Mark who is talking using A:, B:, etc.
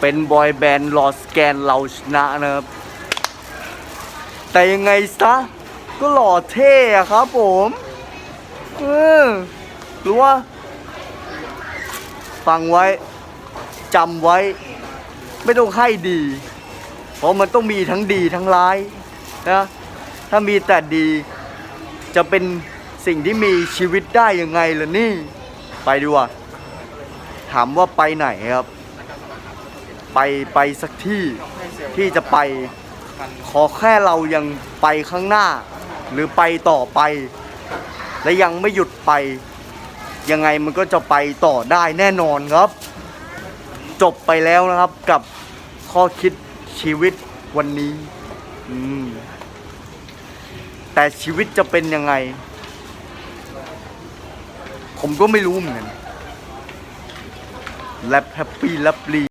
A: เป็นบอยแบนด์รอสแกนเราชนะนะครับ แต่ยังไงซะ ก็หล่อเท่อะครับผมเออหรือว่า ฟังไว้จำไว้ ไม่ต้องให้ดี เพราะมันต้องมีทั้งดีทั้งร้ายนะถ้ามีแต่ดีจะเป็นสิ่งที่มีชีวิตได้ยังไงล่ะนี่ ไปดีกว่า ถามว่าไปไหนครับ ไปไปสักที่ที่จะไป ขอแค่เรายังไปข้างหน้า หรือไปต่อไป และยังไม่หยุดไป ยังไงมันก็จะไปต่อได้แน่นอนครับ จบไปแล้วนะครับกับข้อคิดชีวิตวันนี้อืมแต่ชีวิตจะเป็นยังไง ผมก็ไม่รู้เหมือนกันแลบแฮปปี้แลบลี